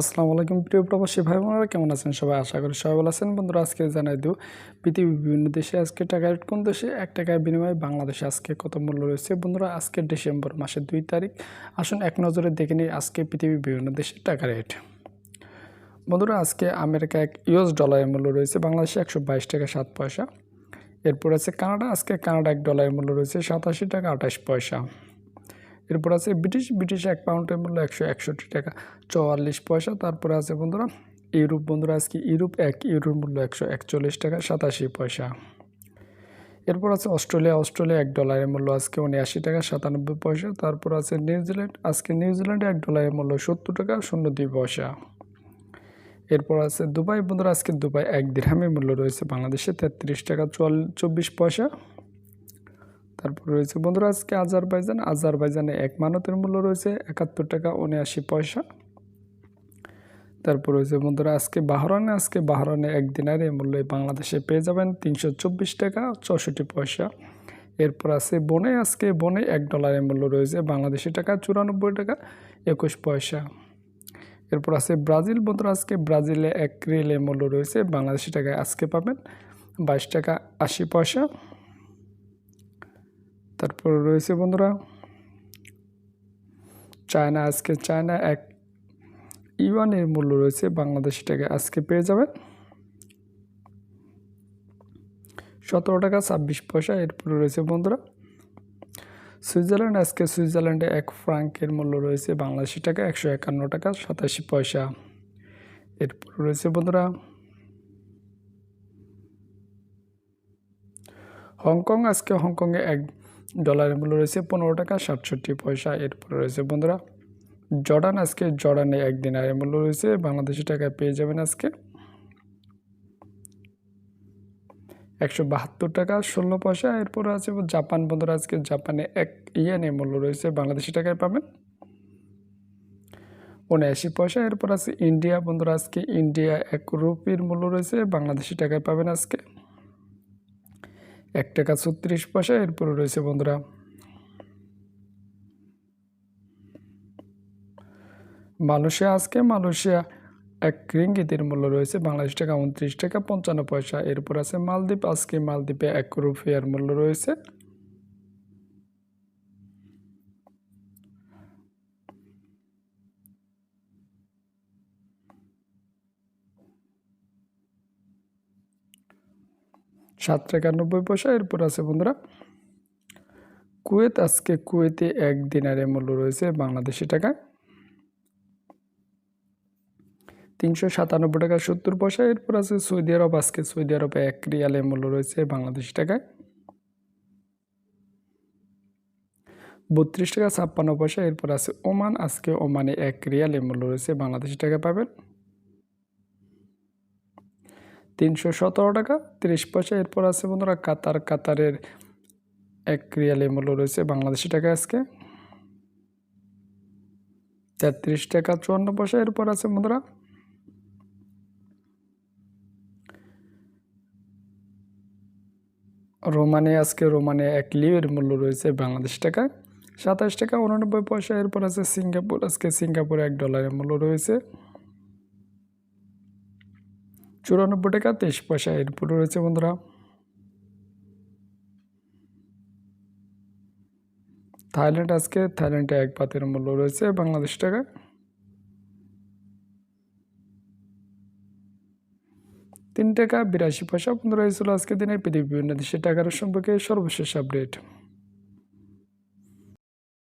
আসসালামু আলাইকুম প্রিয় প্রবাসী ভাই বোনেরা কেমন আছেন সবাই? আশা করি সবাই ভালো আছেন। বন্ধুরা, আজকে জানাই দিও পৃথিবীর বিভিন্ন দেশে আজকে টাকা রেট কোন দেশে? এক টাকার বিনিময়ে বাংলাদেশে আজকে কত মূল্য রয়েছে? বন্ধুরা, আজকে ডিসেম্বর মাসের দুই তারিখ। আসুন এক নজরে দেখে নিই আজকে পৃথিবীর বিভিন্ন দেশে টাকা রেট। বন্ধুরা, আজকে আমেরিকা এক ইউএস ডলারের মূল্য রয়েছে, বাংলাদেশে একশো বাইশ টাকা সাত পয়সা। এরপর আছে কানাডা, আজকে কানাডা এক ডলারের মূল্য রয়েছে সাতাশি টাকা আঠাশ পয়সা। এরপর আছে ব্রিটিশ ব্রিটিশ এক পাউন্ডের মূল্য একশো একষট্টি টাকা, চুয়াল্লিশ পয়সা। তারপরে আছে বন্ধুরা, ইউরোপ বন্ধুরা, আজকে ইউরোপ এক, ইউরোর মূল্য একশো একচল্লিশ টাকা, সাতাশি পয়সা। এরপর আছে অস্ট্রেলিয়া অস্ট্রেলিয়া এক ডলারের মূল্য আজকে উনআশি টাকা, সাতানব্বই পয়সা। তারপর আছে নিউজিল্যান্ড আজকে নিউজিল্যান্ডে এক ডলারের মূল্য সত্তর টাকা, শূন্য দুই পয়সা। এরপর আছে দুবাই, বন্ধুরা, আজকে দুবাই এক দিরহামের মূল্য রয়েছে বাংলাদেশে তেত্রিশ টাকা, চুয়াল, চব্বিশ পয়সা। তারপর রয়েছে, বন্ধুরা, আজকে আজারবাইজান। আজারবাইজানে এক মানতের মূল্য রয়েছে একাত্তর টাকা উনআশি পয়সা। তারপর রয়েছে, বন্ধুরা, আজকে বাহরানে আজকে বাহরানে এক দিনের এই মূল্যে বাংলাদেশে পেয়ে যাবেন তিনশো চব্বিশ টাকা চৌষট্টি পয়সা। এরপর আছে বনে। আজকে বনে এক ডলারের মূল্য রয়েছে বাংলাদেশি টাকা চুরানব্বই টাকা একুশ পয়সা। এরপর আছে ব্রাজিল। বন্ধুরা, আজকে ব্রাজিলে এক রিয়েলের মূল্য রয়েছে বাংলাদেশি টাকায় আজকে পাবেন বাইশ টাকা আশি পয়সা। তারপর রয়েছে বন্ধুরা, চায়না, আজকে চায়না এক ইউয়ানের মূল্য রয়েছে বাংলাদেশি টাকায়। আজকে পেয়ে যাবেন সতেরো টাকা ছাব্বিশ পয়সা। এরপরে রয়েছে বন্ধুরা, সুইজারল্যান্ড, আজকে সুইজারল্যান্ডে এক ফ্রাঙ্কের মূল্য রয়েছে বাংলাদেশি টাকা একশো একান্ন টাকা সাতাশি পয়সা। এরপর রয়েছে বন্ধুরা, হংকং, আজকে হংকংয়ে এক ডলারের মূল্য রয়েছে পনেরো টাকা সাতষট্টি পয়সা। এরপরে রয়েছে বন্ধুরা, জর্ডান আজকে, জর্ডানে এক দিনারের মূল্য রয়েছে, বাংলাদেশি টাকায় পেয়ে যাবেন আজকে একশো বাহাত্তর টাকা ষোলো পয়সা। এরপর আছে জাপান বন্ধুরা, আজকে জাপানে এক ইয়ানের মূল্য রয়েছে, বাংলাদেশি টাকায় পাবেন উনআশি পয়সা। এরপর আছে ইন্ডিয়া বন্ধুরা, আজকে ইন্ডিয়া এক রুপির মূল্য রয়েছে, বাংলাদেশি টাকায় পাবেন আজকে এক টাকা ছত্রিশ পয়সা, এরপরে রয়েছে বন্ধুরা। মালয়েশিয়া, আজকে মালয়েশিয়া এক রিঙ্গিতের মূল্য রয়েছে বাংলাদেশ টাকা উনত্রিশ টাকা পঞ্চান্ন পয়সা। এরপর আছে মালদ্বীপ, আজকে মালদ্বীপে এক রুপিয়ার মূল্য রয়েছে। সাত টাকা নব্বই পয়সা। এরপর আছে বন্ধুরা, কুয়েত। আজকে কুয়েতে এক দিনারের মূল্য রয়েছে বাংলাদেশি টাকা। তিনশো সাতানব্বই টাকা সত্তর পয়সা। এরপর আছে সৌদি আরব। আজকে সৌদি আরবে এক রিয়ালের মূল্য রয়েছে বাংলাদেশি টাকায় বত্রিশ টাকা ছাপ্পান্ন পয়সা। এরপর আছে ওমান। আজকে ওমানে এক রিয়ালের মূল্য রয়েছে বাংলাদেশি টাকা পাবেন। তিনশো সতেরো টাকা, তিরিশ পয়সা। এরপর আছে বন্ধুরা কাতার। কাতারের এক রিয়ালের মূল্য রয়েছে বাংলাদেশি টাকা আজকে। তেত্রিশ টাকা চুয়ান্ন পয়সা। এরপর আছে বন্ধুরা রোমানে, আজকে রোমানে এক লিওর মূল্য রয়েছে বাংলাদেশ টাকা। সাতাশ টাকা উননব্বই পয়সা। এরপর আছে সিঙ্গাপুর। আজকে সিঙ্গাপুরে এক ডলারের মূল্য রয়েছে। চুরানব্বই টাকা, তেইশ পয়সা। এরপরে রয়েছে বন্ধুরা। থাইল্যান্ড আজকে, থাইল্যান্ডে এক পাতের মূল্য রয়েছে বাংলাদেশ টাকা। তিন টাকা, বিরাশি পয়সা পনেরো হয়েছিল আজকে দিনে পৃথিবী বিভিন্ন দেশের টাকার সম্পর্কে সর্বশেষ আপডেট।